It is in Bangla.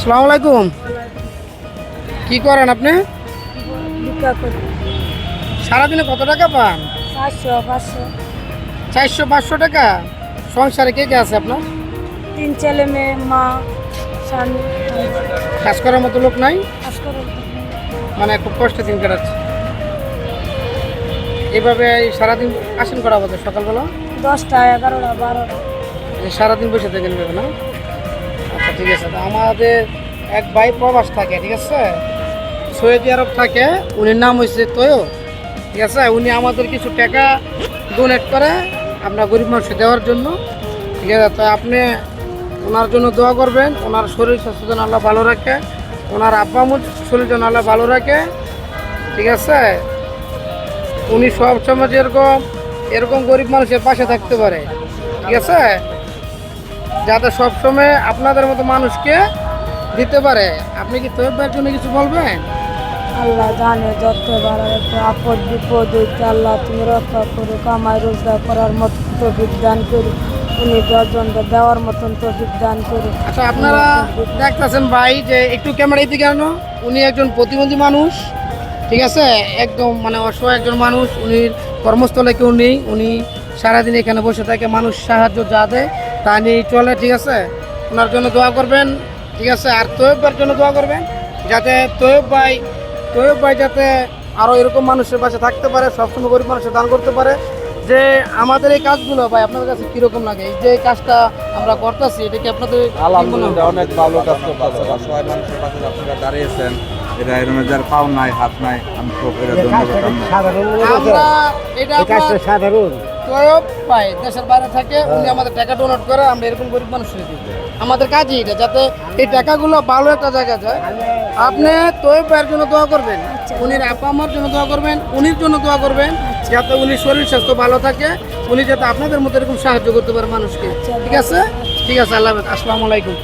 সালাম আলাইকুম। কি করেন আপনি? সারাদিনে কত টাকা পান? চারশো পাঁচশো টাকা? সংসারে কে কে আছে আপনার? তিন ছেলে মেয়ে মা স্বামী। কাজ করার মতো লোক নাই? মানে খুব কষ্টে দিন কাটাচ্ছে। এইভাবে এই সারাদিন আসেন করা আমাদের সকালবেলা? দশটা এগারোটা বারোটা। সারাদিন বসে থাকেন না ঠিক আছে। আমাদের এক ভাই প্রবাস থাকে, ঠিক আছে? সৈয়দি আরব থাকে, উনির নাম হয়েছে তৈয় ঠিক আছে? উনি আমাদের কিছু টাকা ডোনেট করে আমরা গরিব মানুষকে দেওয়ার জন্য, ঠিক আছে? তো আপনি ওনার জন্য দোয়া করবেন, ওনার শরীর স্বাস্থ্য যেন আল্লাহ ভালো রাখে, ওনার আব্বা আম্মুর শরীর যেন আল্লাহ ভালো রাখে, ঠিক আছে? উনি সব সময় যেরকম এরকম গরিব মানুষের পাশে থাকতে পারে, ঠিক আছে? যাতে সবসময় আপনাদের মতো মানুষকে দিতে পারে। আপনি কি তৈব ভাইয়ের জন্য কিছু বলবেন? আল্লাহ জানে যত আপদ বিপদ আল্লাহ তুমি রক্ষা করো কামাই রোজগার করার মতো তফিক দান করি উনি দশজনকে দেওয়ার মতন তফিক দান করি আচ্ছা আপনারা দেখতেছেন ভাই যে একটু ক্যামেরা দিকে আনো। উনি একজন প্রতিবন্ধী মানুষ ঠিক আছে? একদম মানে অসহায় একজন মানুষ উনি কর্মস্থলে কেউ নেই উনি সারাদিন এখানে বসে থাকে মানুষ সাহায্য যা দেয়। তা নিয়েই চলে ঠিক আছে? ওনার জন্য দোয়া করবেন ঠিক আছে? আর তৈব ভাইয়ের জন্য দোয়া করবেন যাতে তৈব ভাই তৈব ভাই যাতে আরও এরকম মানুষের পাশে থাকতে পারে সবসময় গরিব মানুষের দান করতে পারে। যে আমাদের এই কাজগুলো ভাই আপনাদের কাছে কীরকম লাগে? এই যে কাজটা আমরা করতেছি এটা কি আপনাদের? আলহামদুলিল্লাহ অনেক ভালো কাজ করতেছেন। অসহায় মানুষের পাশে আপনারা দাঁড়িয়েছেন। এটা এরকম যার পাও নাই হাত নাই আমি এটা ধন্যবাদ। আমরা সাধারণ। তয়ব ভাই দেশের বাইরে থাকে উনি আমাদের টাকা ডোনেট করে আমরা এরকম গরিব মানুষের দিই আমাদের কাজই এটা যাতে এই টাকাগুলো ভালো একটা জায়গা যায়। আপনি তয়ব ভাইয়ের জন্য দোয়া করবেন উনির আপা আমার জন্য দোয়া করবেন উনির জন্য দোয়া করবেন যাতে উনি শরীর স্বাস্থ্য ভালো থাকে উনি যাতে আপনাদের মতো এরকম সাহায্য করতে পারে মানুষকে। ঠিক আছে? ঠিক আছে আল্লাহ। আসসালামু আলাইকুম।